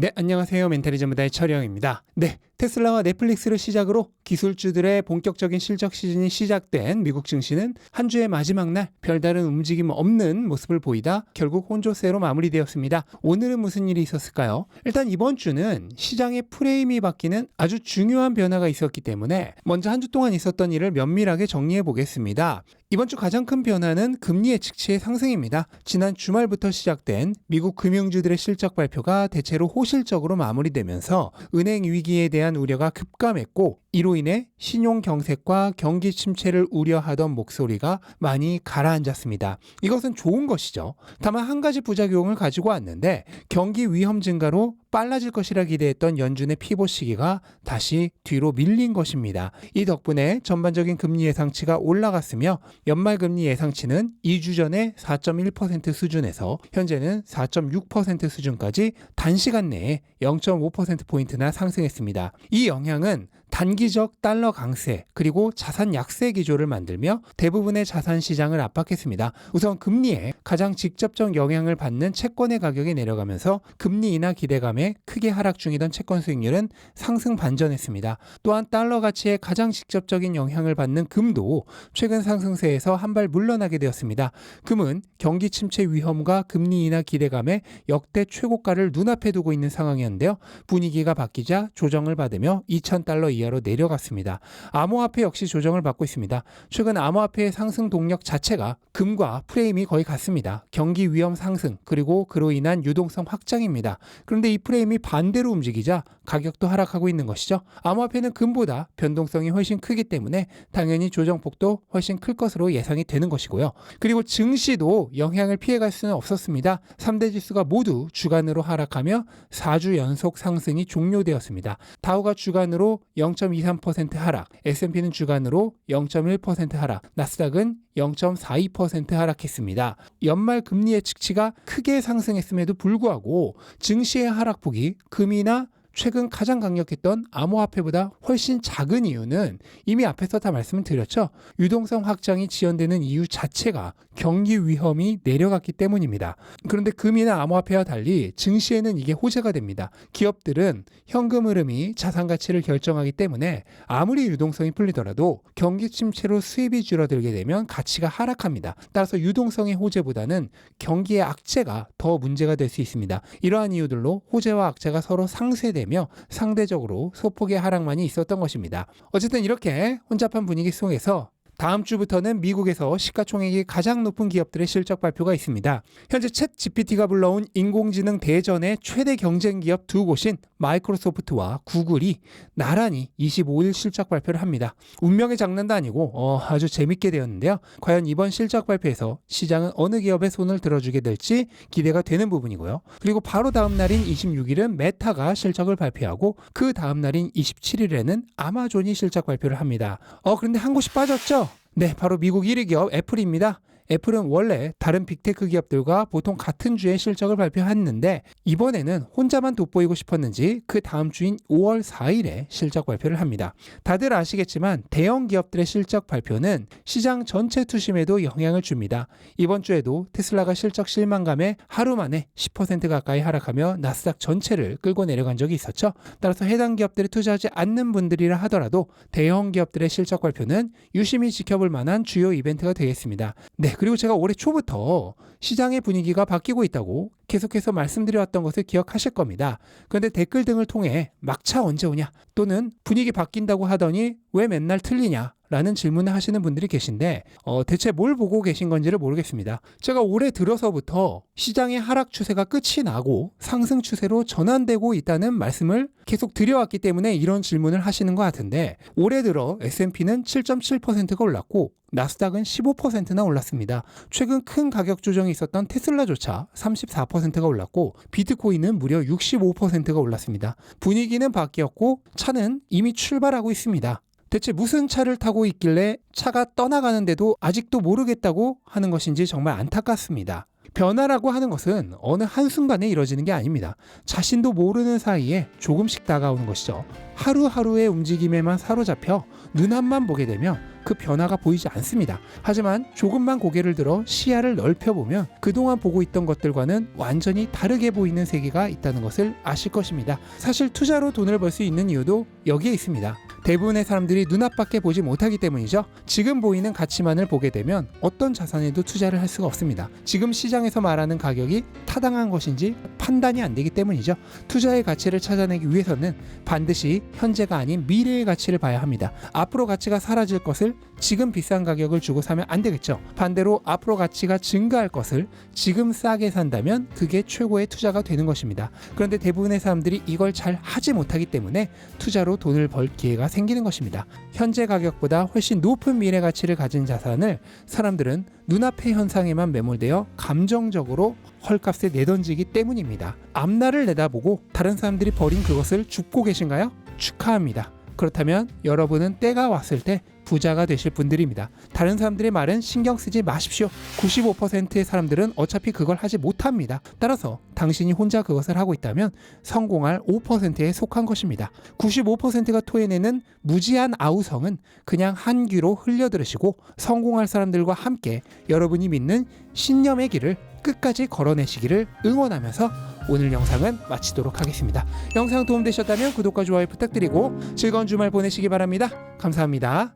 네, 안녕하세요. 멘탈리즘 무다의 철영입니다. 네, 테슬라와 넷플릭스를 시작으로 기술주들의 본격적인 실적 시즌이 시작된 미국 증시는 한 주의 마지막 날 별다른 움직임 없는 모습을 보이다 결국 혼조세로 마무리되었습니다. 오늘은 무슨 일이 있었을까요? 일단 이번 주는 시장의 프레임이 바뀌는 아주 중요한 변화가 있었기 때문에 먼저 한 주 동안 있었던 일을 면밀하게 정리해 보겠습니다. 이번 주 가장 큰 변화는 금리 예측치의 상승입니다. 지난 주말부터 시작된 미국 금융주들의 실적 발표가 대체로 호실적으로 마무리되면서 은행 위기에 대한 우려가 급감했고 이로 인해 신용 경색과 경기 침체를 우려하던 목소리가 많이 가라앉았습니다. 이것은 좋은 것이죠. 다만 한 가지 부작용을 가지고 왔는데 경기 위험 증가로 빨라질 것이라 기대했던 연준의 피봇 시기가 다시 뒤로 밀린 것입니다. 이 덕분에 전반적인 금리 예상치가 올라갔으며 연말 금리 예상치는 2주 전에 4.1% 수준에서 현재는 4.6% 수준까지 단시간 내에 0.5%포인트나 상승했습니다. 이 영향은 단기적 달러 강세 그리고 자산 약세 기조를 만들며 대부분의 자산 시장을 압박했습니다. 우선 금리에 가장 직접적 영향을 받는 채권의 가격이 내려가면서 금리 인하 기대감에 크게 하락 중이던 채권 수익률은 상승 반전했습니다. 또한 달러 가치에 가장 직접적인 영향을 받는 금도 최근 상승세에서 한 발 물러나게 되었습니다. 금은 경기 침체 위험과 금리 인하 기대감에 역대 최고가를 눈앞에 두고 있는 상황이었는데요. 분위기가 바뀌자 조정을 받으며 2,000달러 이하 로 내려갔습니다. 암호화폐 역시 조정을 받고 있습니다. 최근 암호화폐의 상승 동력 자체가 금과 프레임이 거의 같습니다. 경기 위험 상승 그리고 그로 인한 유동성 확장입니다. 그런데 이 프레임이 반대로 움직이자 가격도 하락하고 있는 것이죠. 암호화폐는 금보다 변동성이 훨씬 크기 때문에 당연히 조정폭도 훨씬 클 것으로 예상이 되는 것이고요. 그리고 증시도 영향을 피해갈 수는 없었습니다. 3대 지수가 모두 주간으로 하락하며 4주 연속 상승이 종료되었습니다. 다우가 주간으로 0.23% 하락, S&P는 주간으로 0.1% 하락, 나스닥은 0.42% 하락했습니다. 연말 금리 예측치가 크게 상승했음에도 불구하고 증시의 하락폭이 금이나 최근 가장 강력했던 암호화폐보다 훨씬 작은 이유는 이미 앞에서 다 말씀을 드렸죠. 유동성 확장이 지연되는 이유 자체가 경기 위험이 내려갔기 때문입니다. 그런데 금이나 암호화폐와 달리 증시에는 이게 호재가 됩니다. 기업들은 현금 흐름이 자산 가치를 결정하기 때문에 아무리 유동성이 풀리더라도 경기 침체로 수입이 줄어들게 되면 가치가 하락합니다. 따라서 유동성의 호재보다는 경기의 악재가 더 문제가 될 수 있습니다. 이러한 이유들로 호재와 악재가 서로 상쇄되면 되며 상대적으로 소폭의 하락만이 있었던 것입니다. 어쨌든 이렇게 혼잡한 분위기 속에서 다음 주부터는 미국에서 시가총액이 가장 높은 기업들의 실적 발표가 있습니다. 현재 챗 GPT가 불러온 인공지능 대전의 최대 경쟁 기업 두 곳인 마이크로소프트와 구글이 나란히 25일 실적 발표를 합니다. 운명의 장난도 아니고 어, 아주 재밌게 되었는데요. 과연 이번 실적 발표에서 시장은 어느 기업의 손을 들어주게 될지 기대가 되는 부분이고요. 그리고 바로 다음 날인 26일은 메타가 실적을 발표하고 그 다음 날인 27일에는 아마존이 실적 발표를 합니다. 어 그런데 한 곳이 빠졌죠? 네, 바로 미국 1위 기업 애플입니다. 애플은 원래 다른 빅테크 기업들과 보통 같은 주에 실적을 발표했는데 이번에는 혼자만 돋보이고 싶었는지 그 다음 주인 5월 4일에 실적 발표를 합니다. 다들 아시겠지만 대형 기업들의 실적 발표는 시장 전체 투심에도 영향을 줍니다. 이번 주에도 테슬라가 실적 실망감에 하루 만에 10% 가까이 하락하며 나스닥 전체를 끌고 내려간 적이 있었죠. 따라서 해당 기업들에 투자하지 않는 분들이라 하더라도 대형 기업들의 실적 발표는 유심히 지켜볼 만한 주요 이벤트가 되겠습니다. 네, 그리고 제가 올해 초부터 시장의 분위기가 바뀌고 있다고 계속해서 말씀드려왔던 것을 기억하실 겁니다. 그런데 댓글 등을 통해 막차 언제 오냐 또는 분위기 바뀐다고 하더니 왜 맨날 틀리냐 라는 질문을 하시는 분들이 계신데 어, 대체 뭘 보고 계신 건지를 모르겠습니다. 제가 올해 들어서부터 시장의 하락 추세가 끝이 나고 상승 추세로 전환되고 있다는 말씀을 계속 드려왔기 때문에 이런 질문을 하시는 것 같은데 올해 들어 S&P는 7.7%가 올랐고 나스닥은 15%나 올랐습니다. 최근 큰 가격 조정이 있었던 테슬라조차 34%가 올랐고 비트코인은 무려 65%가 올랐습니다. 분위기는 바뀌었고 차는 이미 출발하고 있습니다. 대체 무슨 차를 타고 있길래 차가 떠나가는데도 아직도 모르겠다고 하는 것인지 정말 안타깝습니다. 변화라고 하는 것은 어느 한순간에 이뤄지는 게 아닙니다. 자신도 모르는 사이에 조금씩 다가오는 것이죠. 하루하루의 움직임에만 사로잡혀 눈앞만 보게 되면 그 변화가 보이지 않습니다. 하지만 조금만 고개를 들어 시야를 넓혀보면 그동안 보고 있던 것들과는 완전히 다르게 보이는 세계가 있다는 것을 아실 것입니다. 사실 투자로 돈을 벌 수 있는 이유도 여기에 있습니다. 대부분의 사람들이 눈앞밖에 보지 못하기 때문이죠. 지금 보이는 가치만을 보게 되면 어떤 자산에도 투자를 할 수가 없습니다. 지금 시장에서 말하는 가격이 타당한 것인지 판단이 안 되기 때문이죠. 투자의 가치를 찾아내기 위해서는 반드시 현재가 아닌 미래의 가치를 봐야 합니다. 앞으로 가치가 사라질 것을 지금 비싼 가격을 주고 사면 안 되겠죠. 반대로 앞으로 가치가 증가할 것을 지금 싸게 산다면 그게 최고의 투자가 되는 것입니다. 그런데 대부분의 사람들이 이걸 잘 하지 못하기 때문에 투자로 돈을 벌 기회가 생기는 것입니다. 현재 가격보다 훨씬 높은 미래 가치를 가진 자산을 사람들은 눈앞의 현상에만 매몰되어 감정적으로 헐값에 내던지기 때문입니다. 앞날을 내다보고 다른 사람들이 버린 그것을 줍고 계신가요? 축하합니다. 그렇다면 여러분은 때가 왔을 때 부자가 되실 분들입니다. 다른 사람들의 말은 신경 쓰지 마십시오. 95%의 사람들은 어차피 그걸 하지 못합니다. 따라서 당신이 혼자 그것을 하고 있다면 성공할 5%에 속한 것입니다. 95%가 토해내는 무지한 아우성은 그냥 한 귀로 흘려들으시고 성공할 사람들과 함께 여러분이 믿는 신념의 길을 끝까지 걸어내시기를 응원하면서 오늘 영상은 마치도록 하겠습니다. 영상 도움되셨다면 구독과 좋아요 부탁드리고 즐거운 주말 보내시기 바랍니다. 감사합니다.